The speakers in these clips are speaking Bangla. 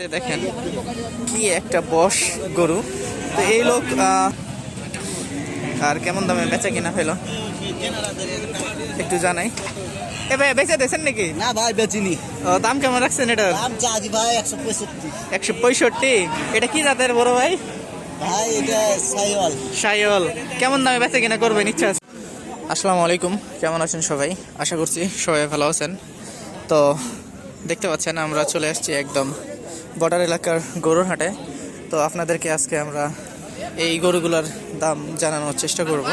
যে দেখেন কি একটা বস গরু। তো এই লোক আর কেমন দামে বেচা কিনা হলো? একটু জানাই। এ ভাই বেচে দিয়েছেন নাকি? না ভাই বেচিনি। দাম কেমন রাখছেন এটা দাম চাজি ভাই একশো পঁয়ষট্টি। একশো পঁয়ষট্টি? এটা কি জাতের বড় ভাই? ভাই এটা সাইওয়াল। সাইওয়াল। কেমন দামে বেচা কিনা করবেন? ইচ্ছা আছে। আসসালামু আলাইকুম। কেমন আছেন সবাই? আশা করছি সবাই ভালো আছেন। তো দেখতে পাচ্ছেন আমরা চলে আসছি একদম বর্ডার এলাকার গরুর হাটে। তো আপনাদেরকে আজকে আমরা এই গরুগুলোর দাম জানানোর চেষ্টা করব।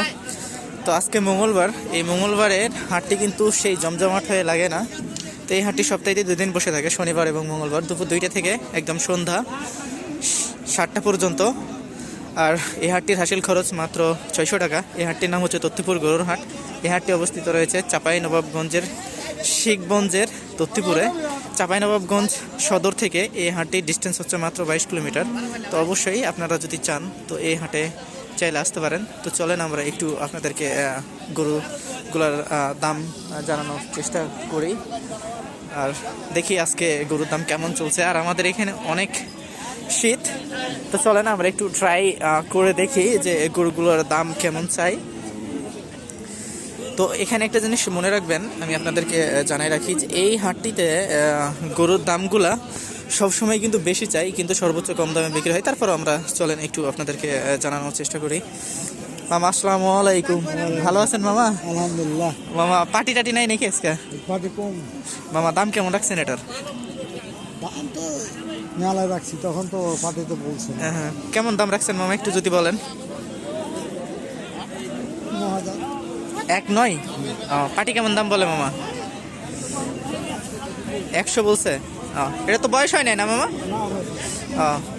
তো আজকে মঙ্গলবার, এই মঙ্গলবারের হাটটি কিন্তু সেই জমজমাট হয়ে লাগে না। তো এই হাটটি সপ্তাহে দুদিন বসে থাকে, শনিবার এবং মঙ্গলবার। দুপুর দুইটা থেকে একদম সন্ধ্যা সাতটা পর্যন্ত। আর এই হাটটির হাসিল খরচ মাত্র ছয়শো টাকা। এই হাটটির নাম হচ্ছে তত্তিপুর গরুর হাট। এই হাটটি অবস্থিত রয়েছে চাপাই নবাবগঞ্জের শিখগঞ্জের তত্তিপুরে। চাপাই নবাবগঞ্জ সদর থেকে এই হাটটির ডিস্টেন্স হচ্ছে মাত্র বাইশ কিলোমিটার। তো অবশ্যই আপনারা যদি চান, তো এই হাটে চাইলে আসতে পারেন। তো চলেন আমরা একটু আপনাদেরকে গরুগুলার দাম জানানোর চেষ্টা করি। আর দেখি আজকে গরুর দাম কেমন চলছে। আর আমাদের এখানে অনেক শীত। তো চলেন আমরা একটু ট্রাই করে দেখি যে গরুগুলোর দাম কেমন চাই। তো এখানে একটা জিনিস মনে রাখবেন আমি আপনাদেরকে জানাই রাখি যে এই হাটটিতে গরুর দামগুলা সবসময় কিন্তু বেশি চাই কিন্তু সর্বোচ্চ কম দামে বিক্রি হয়। তারপর আমরা চলেন একটু আপনাদেরকে জানানোর চেষ্টা করি। মামা আসসালামু আলাইকুম। ভালো আছেন মামা? আলহামদুলিল্লাহ। মামা পাটি টাটি নাই নাকি আজকে? পাটি কম। মামা দাম কেমন রাখছেন এটার? দাম তো মেলায় রাখছি তখন তো পাটি তো বলছে হ্যাঁ হ্যাঁ। কেমন দাম রাখছেন মামা একটু যদি বলেন ন হাজার এক নয়? পাটি কেমন দাম বলে মামা? একশো বলছে। এটা তো বয়স হয় নাই না মামা?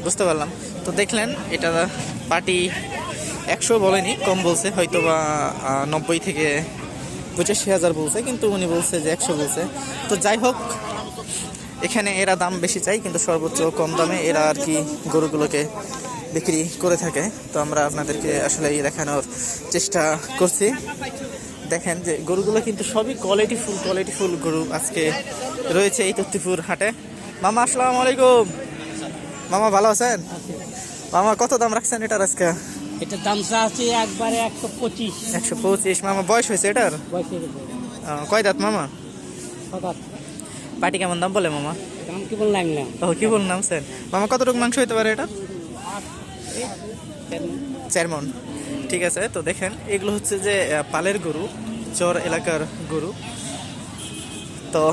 বুঝতে পারলাম। তো দেখলেন, এটা পাটি একশো বলেনি, কম বলছে হয়তো বা নব্বই থেকে পঁচাশি হাজার বলছে, কিন্তু উনি বলছে যে একশো বলছে। তো যাই হোক, এখানে এরা দাম বেশি চাই কিন্তু সর্বোচ্চ কম দামে এরা আর কি গরুগুলোকে বিক্রি করে থাকে। তো আমরা আপনাদেরকে আসলে দেখানোর চেষ্টা করছি। দেখেন যে গরুগুলো কিন্তু সবই কোয়ালিটি ফুল কোয়ালিটি ফুল গরু আজকে রয়েছে এই তত্তিপুর হাটে। মামা আসসালামু আলাইকুম। মামা ভালো আছেন? মামা কত দাম রাখছেন এটার আজকে? এটা দাম আছে একবারে একশো পঁচিশ। একশো পঁচিশ। মামা বয়স হয়েছে এটার? কয় দাঁত মামা? পাটি কেমন দাম বলে মামা? দাম কি বল লাগলাম ও কি বললাম স্যার? মামা কতটুকু মাংস হইতে পারে এটা? চার মন। ঠিক আছে, তো দেখেন, এগুলো হচ্ছে যে পালের গরু, চর এলাকার গরু। তো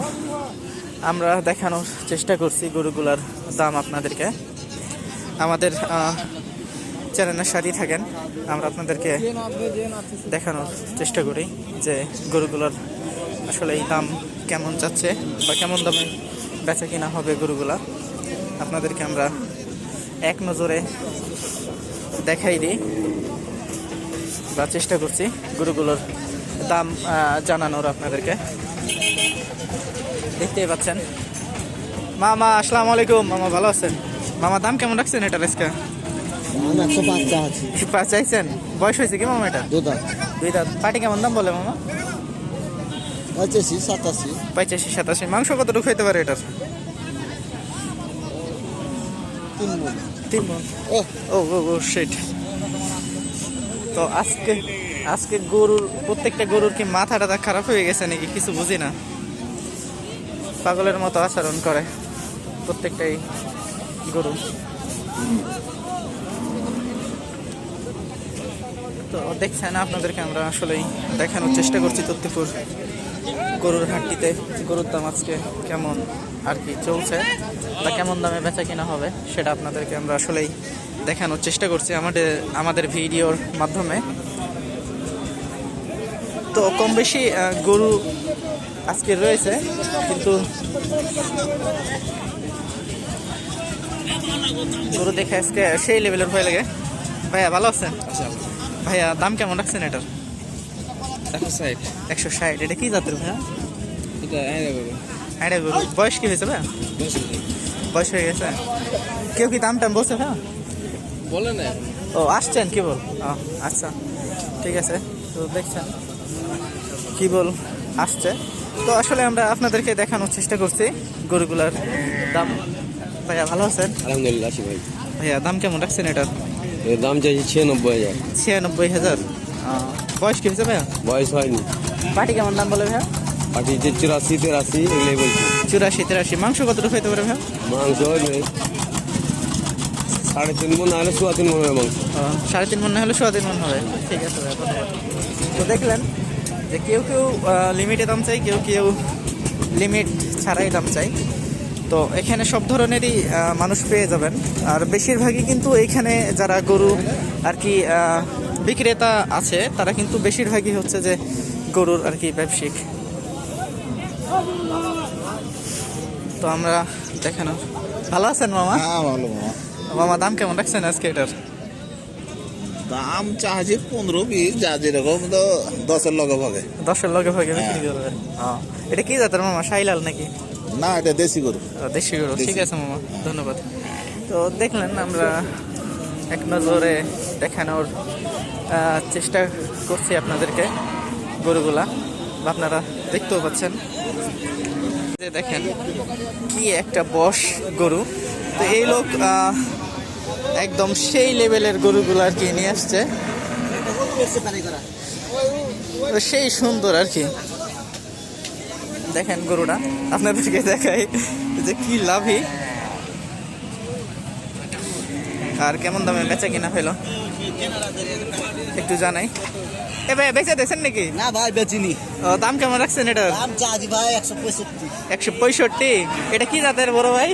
আমরা দেখানোর চেষ্টা করছি গরুগুলার দাম আপনাদেরকে। আমাদের চ্যানেলের সাথেই থাকেন। আমরা আপনাদেরকে দেখানোর চেষ্টা করি যে গরুগুলোর আসলে এই দাম কেমন যাচ্ছে বা কেমন দামে বেচা কিনা হবে গরুগুলা। আপনাদেরকে আমরা এক নজরে দেখাই দিই। বা চেষ্টা করছি গরুগুলোর দাম জানানোর আপনাদেরকে। দেখতেই পাচ্ছেন। মামা আসসালামু আলাইকুম। মামা ভালো আছেন? মামা দাম কেমন রাখছেন এটা আজকে? পাঁচ চাইছেন? বয়স হয়েছে কি মামা এটা দুধা দুই দাঁত। পাটি কেমন দাম বলে মামা? পঁচাশি সাতাশি। পঁচাশি সাতাশি। মাংস কতটুকু হইতে পারে এটার? তিন মন। তিন। ও ও ও ও সেট তো আজকে আজকে গরুর, প্রত্যেকটা গরুর কি মাথা টাথা খারাপ হয়ে গেছে নাকি কিছু বুঝি না? পাগলের মতো আচরণ করে প্রত্যেকটাই গরু। তো দেখছেন আপনাদেরকে আমরা আসলেই দেখানোর চেষ্টা করছি তত্ত্বপুর গরুর হাটটিতে, গরুর দাম আজকে কেমন আর কি চলছে, বা কেমন দামে বেচা কিনা হবে, সেটা আপনাদেরকে আমরা আসলেই দেখানোর চেষ্টা করছি আমাদের আমাদের ভিডিওর মাধ্যমে। তো কম বেশি গরু আজকে রয়েছে কিন্তু গরু দেখে আজকে সেই লেভেলের হয়ে লাগে। ভাইয়া ভালো আছেন? ভাইয়া দাম কেমন রাখছেন এটার? একশো ষাট। একশো ষাট এটা কি জাতের ভাইয়া? এটা এটা গরু। বয়স কি হয়েছে ভাইয়া? বয়স হয়ে গেছে। কেউ কি দাম টাম বলছে ভাইয়া? বলে না ও আসছেন কি বল? আচ্ছা ঠিক আছে তো দেখছেন কি বল আসছে। তো আসলে আমরা আপনাদেরকে দেখানোর চেষ্টা করছি গরুগুলার দাম। ভাইয়া ভালো আছেন? আলহামদুলিল্লাহ ভাই। ভাইয়া দাম কেমন রাখছেন এটার? দাম চাইছি ছিয়ানব্বই হাজার। ছিয়ানব্বই হাজার। বয়স কি হয়েছে ভাইয়া? বয়স হয়নি। পাটি কেমন দাম বলে ভাইয়া? পাঠিয়েছে চুরাশি তেরাশি এগুলোই বলছি। চুরাশি তেরাশি মাংস কতটুকু হইতে পারে ভাইয়া? মাংস হবে সাড়ে তিন মন নাহলে সোয়া তিন মন হবে মাংস। সাড়ে তিন মন না হলে সোয়া তিন মন হবে। ঠিক আছে তো দেখলেন যে কেউ কেউ লিমিটে দাম চাই কেউ কেউ লিমিট ছাড়াই দাম চাই। তো এখানে সব ধরনেরই মানুষ পেয়ে যাবেন। আর বেশিরভাগই কিন্তু এখানে যারা গরু আর কি বিক্রেতা আছে তারা কিন্তু বেশিরভাগই হচ্ছে যে গরুর আর কি ব্যবসায়িক। তো আমরা দেখানো ভালো আছেন মামা? হ্যাঁ ভালো মামা। মামা দাম কেমন রাখছেন আজকে এটার? দাম চাহাছি পনেরো বিশ যা যেরকম তো দশের লগে ভাগে। দশের লগে ভাগে বিক্রি করবেন ও, এটা কি জাতের মামা শাইলাল নাকি? না এটা দেশি গরু। দেশি গরু। ঠিক আছে মামা ধন্যবাদ। তো দেখলেন আমরা এক নজরে দেখানোর চেষ্টা করছি আপনাদেরকে গরুগুলা। আপনারা দেখতেও পাচ্ছেন। যে দেখেন কি একটা বস গরু। তো এই লোক একদম সেই লেভেলের গরুগুলো আর কি নিয়ে আসছে। সেই সুন্দর আর কি। দেখেন গরুটা আপনাদেরকে দেখাই যে কি লাভই আর কেমন দামে বেচা কিনা হইল একটু জানাই। এ ভাই বেচে দেখছেন নাকি? না ভাই বেচিনি। ও, দাম কেমন রাখছেন এটার? দাম ভাই একশো পঁয়ষট্টি। একশো পঁয়ষট্টি? এটা কি জাতের বড় ভাই?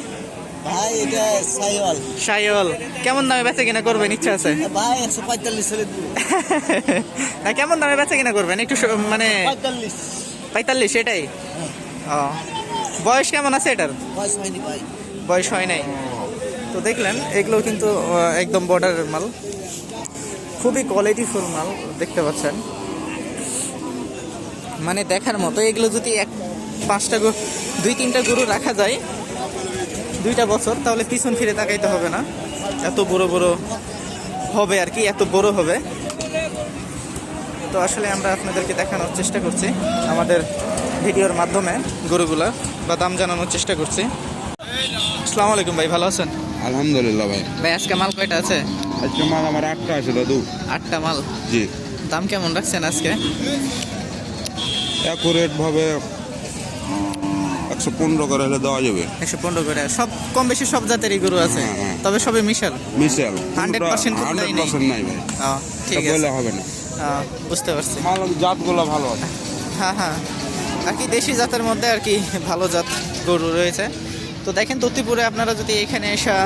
ভাই এটা সাইওয়াল। কেমন দামে বেচা কিনা করবেন? ইচ্ছা আছে? ভাই একশো পঁয়তাল্লিশ হলে না কেমন দামে বেচা কিনা করবেন? একটু মানে পঁয়তাল্লিশ। পঁয়তাল্লিশ এটাই? ও। বয়স কেমন আছে এটার? বয়স হয়নি ভাই। বয়স হয় নাই। তো দেখলেন এগুলো কিন্তু একদম বর্ডারের মাল। খুবই কোয়ালিটিফুল মাল দেখতে পাচ্ছেন। মানে দেখার মতো এগুলো যদি এক পাঁচটা দুই তিনটা গরু রাখা যায় দুইটা বছর তাহলে পিছন ফিরে তাকাইতে হবে না। এত বড় বড় হবে আর কি এত বড় হবে। তো আসলে আমরা আপনাদেরকে দেখানোর চেষ্টা করছি আমাদের ভিডিওর মাধ্যমে গরুগুলা বা দাম জানানোর চেষ্টা করছি। আসসালামু আলাইকুম ভাই ভালো আছেন? আলহামদুলিল্লাহ ভাই। ভাই আজকে মাল কয়টা আছে? আজকে মাল আমার আটটা আছে দাদু। আটটা মাল? জি। দাম কেমন রাখছেন আজকে? অ্যাকুরেট ভাবে একশো পনেরো করে হলে দেওয়া যাবে। একশো পনেরো করে। সব কম বেশি সব জাতেরই গরু আছে। হ্যাঁ, হ্যাঁ। তবে সবে মিশাল। মিশেল। 100% কোথায় হান্ড্রেড পার্সেন্ট নাই ভাই। ঠিক আছে। হবে না। বুঝতে পারছি। মাল জাতগুলো ভালো। আছে হ্যাঁ হ্যাঁ। আর কি দেশি জাতের মধ্যে আর কি ভালো জাত গরু রয়েছে। তো দেখেন তত্তিপুরে আপনারা যদি এখানে এসা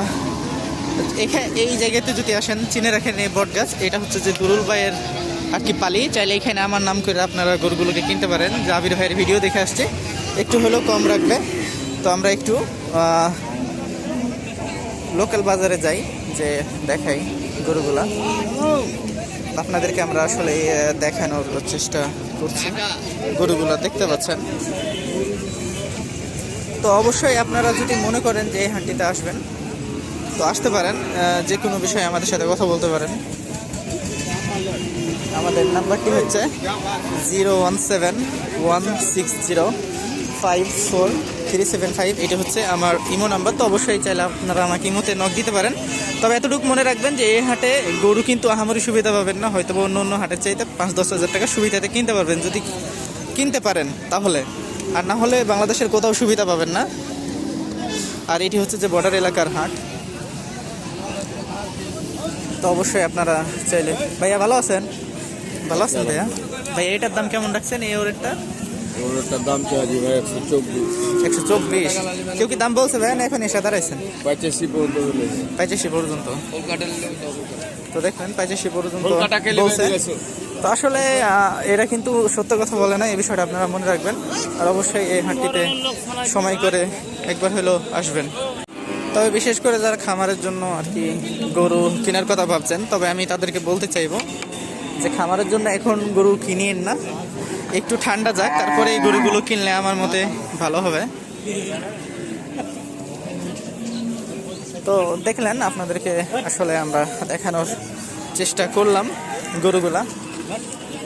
এখানে এই জায়গাতে যদি আসেন চিনে রাখেন এই বট গাছ এটা হচ্ছে যে দুরুল ভাইয়ের আর কি পালি। চাইলে এখানে আমার নাম করে আপনারা গরুগুলোকে কিনতে পারেন। জাবির ভাইয়ের ভিডিও দেখে আসছে। একটু হলেও কম রাখবে। তো আমরা একটু লোকাল বাজারে যাই, যে দেখাই গরুগুলা। আপনাদেরকে আমরা আসলে দেখানোর চেষ্টা করছি গরুগুলো, দেখতে পাচ্ছেন। তো অবশ্যই আপনারা যদি মনে করেন যে এই হাটটিতে আসবেন, তো আসতে পারেন যে কোনো বিষয়ে আমাদের সাথে কথা বলতে পারেন। আমাদের নাম্বারটি হচ্ছে zero one seven one six zero. Five four three seven five, এটা হচ্ছে আমার ইমো নাম্বার। তো অবশ্যই চাইলে আপনারা আমাকে ইমোতে নক দিতে পারেন। তবে এতটুকু মনে রাখবেন যে এই হাটে গরু কিন্তু আহামরি সুবিধা পাবেন না। হয়তো অন্য অন্য হাটের চাইতে পাঁচ দশ হাজার টাকা সুবিধাতে কিনতে পারবেন। যদি কিনতে পারেন তাহলে। আর না হলে বাংলাদেশের কোথাও সুবিধা পাবেন না। আর এটি হচ্ছে যে বর্ডার এলাকার হাট। তো অবশ্যই আপনারা চাইলে ভাইয়া ভালো আছেন? ভালো আছেন ভাইয়া? ভাইয়া, এটার দাম কেমন রাখছেন? এই ওরেটটা? ওটার দাম চাইছি ভাই একশো চব্বিশ। একশো চব্বিশ? কেউ কি দাম বলছে না এখন এসে দাঁড়াইছেন। পঁচাশি পর্যন্ত পঁচাশি পর্যন্ত। তো দেখবেন পঁচাশি পর্যন্ত বলছে। তো আসলে এরা কিন্তু সত্য কথা বলে না এই বিষয়টা আপনারা মনে রাখবেন। আর অবশ্যই এই হাটটিতে সময় করে একবার হলেও আসবেন। তবে বিশেষ করে যারা খামারের জন্য আর কি গরু কেনার কথা ভাবছেন তবে আমি তাদেরকে বলতে চাইব যে খামারের জন্য এখন গরু কিনিয়েন না। একটু ঠান্ডা যাক তারপরে এই গরুগুলো কিনলে আমার মতে ভালো হবে। তো দেখলেন আপনাদেরকে আসলে আমরা দেখানোর চেষ্টা করলাম গরুগুলা।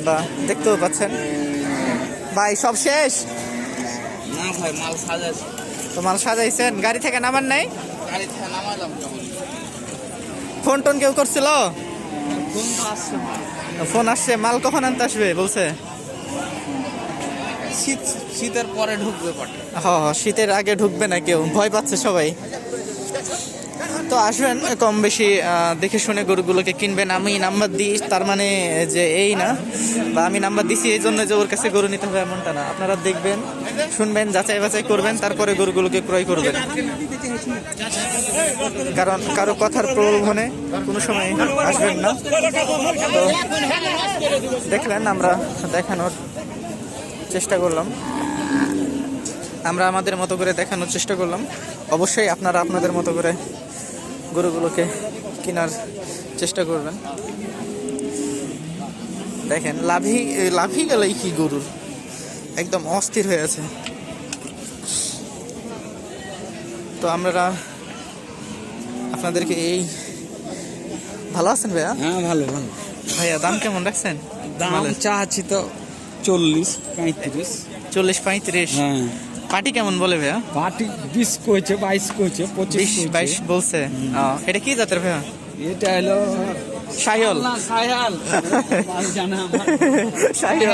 বা দেখতেও পাচ্ছেন। ভাই সব শেষ? না ভাই মাল সাজাইছে। তো মাল সাজাইছেন? গাড়ি থেকে নামার নাই? ফোন টোন কেউ করছিল? ফোন আসছে মাল কখন আনতে আসবে? বলছে। শীত শীতের পরে ঢুকবে পাটে হ হ, শীতের আগে ঢুকবে না কেউ ভয় পাচ্ছে সবাই। তো আসবেন কম বেশি দেখে শুনে গরুগুলোকে কিনবেন। আমি নাম্বার দিই তার মানে যে এই না বা আমি নাম্বার দিছি এই জন্য যে ওর কাছে গরু নিতে হবে এমনটা না। আপনারা দেখবেন শুনবেন যাচাই বাছাই করবেন তারপরে গরুগুলোকে ক্রয় করবেন। কারণ কারও কথার প্রলোভনে কোনো সময় আসবেন না। তো দেখলেন আমরা দেখানোর চেষ্টা করলাম। আমরা আমাদের মতো করে দেখানোর চেষ্টা করলাম। অবশ্যই আপনারা আপনাদের মতো করে গরুগুলোকে কেনার চেষ্টা করবেন। দেখেন লাভি লাভি গেলেই কি গরুর একদম অস্থির হয়ে আছে। তো আমরা আপনাদেরকে এই ভালো আছেন ভাইয়া? হ্যাঁ ভালো ভালো। ভাইয়া দাম কেমন রাখছেন? দাম? চাচ্ছি তো চল্লিশ। পঁয়ত্রিশ। চল্লিশ পঁয়ত্রিশ। হ্যাঁ। পার্টি কেমন বলে ভাইয়া? পার্টি বিশ কইছে বাইশ কইছে পঁচিশ বাইশ বলছে। এটা কি জাতের ভাইয়া? এটা হলো সাইল না সায়াল জানা সাইল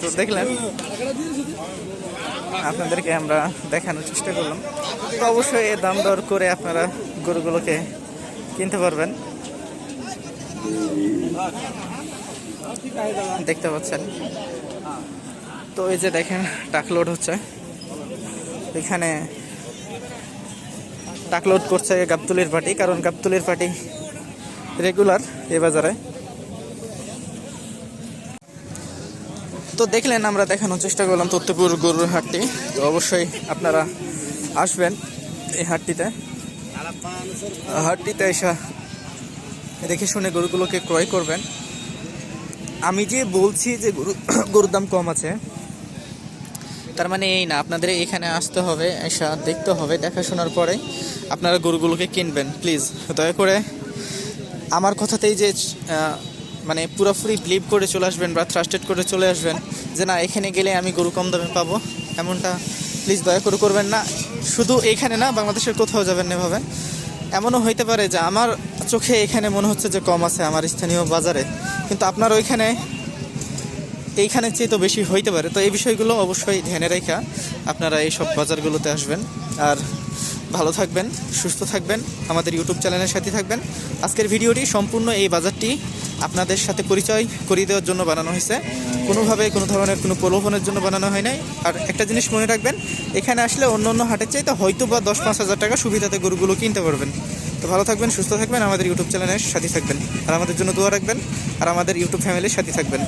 তো দেখলেন আপনাদেরকে আমরা দেখানোর চেষ্টা করলাম। তো অবশ্যই এ দাম দর করে আপনারা গরুগুলোকে কিনতে পারবেন। দেখতে পাচ্ছেন। তো এই যে দেখেন, টাক লোড হচ্ছে। এখানে টাক লোড করছে গাবতুলির পার্টি, কারণ গাবতুলির পার্টি রেগুলার এ বাজারে। তো দেখলেন, আমরা দেখানোর চেষ্টা করলাম তত্ত্বপুর গরুর হাটটি। তো অবশ্যই আপনারা আসবেন এই হাটটিতে। হাটটিতে এসে দেখে শুনে গরুগুলোকে ক্রয় করবেন। আমি যে বলছি যে গরু, গরুর দাম কম আছে, তার মানে এই না, আপনাদের এখানে আসতে হবে, এসা দেখতে হবে, দেখাশোনার পরে আপনারা গরুগুলোকে কিনবেন প্লিজ দয়া করে আমার কথাতেই যে মানে পুরোপুরি বিলিভ করে চলে আসবেন বা ট্রাস্টেড করে চলে আসবেন যে না, এখানে গেলে আমি গরু কম দামে পাবো, এমনটা প্লিজ দয়া করে করবেন না। শুধু এখানে না, বাংলাদেশের কোথাও যাবেন না এভাবে এমনও হইতে পারে যে আমার চোখে এখানে মনে হচ্ছে যে কম আছে আমার স্থানীয় বাজারে। কিন্তু আপনার ওইখানে, এইখানে চেয়ে তো বেশি হইতে পারে। তো এই বিষয়গুলো অবশ্যই ধ্যানে রেখা আপনারা এই সব বাজারগুলোতে আসবেন। আর ভালো থাকবেন, সুস্থ থাকবেন, আমাদের ইউটিউব চ্যানেলের সাথে থাকবেন। আজকের ভিডিওটি সম্পূর্ণ এই বাজারটি আপনাদের সাথে পরিচয় করিয়ে দেওয়ার জন্য বানানো হয়েছে। কোনোভাবে কোনো ধরনের কোনো প্রলোভনের জন্য বানানো হয় নাই। আর একটা জিনিস মনে রাখবেন, এখানে আসলে অন্য অন্য হাটের চাইতে হয়তো বা দশ পাঁচ হাজার টাকা সুবিধাতে গরুগুলো কিনতে পারবেন। তো ভালো থাকবেন, সুস্থ থাকবেন, আমাদের ইউটিউব চ্যানেলের সাথে থাকবেন। আর আমাদের জন্য দোয়া রাখবেন, আর আমাদের ইউটিউব ফ্যামিলির সাথে থাকবেন।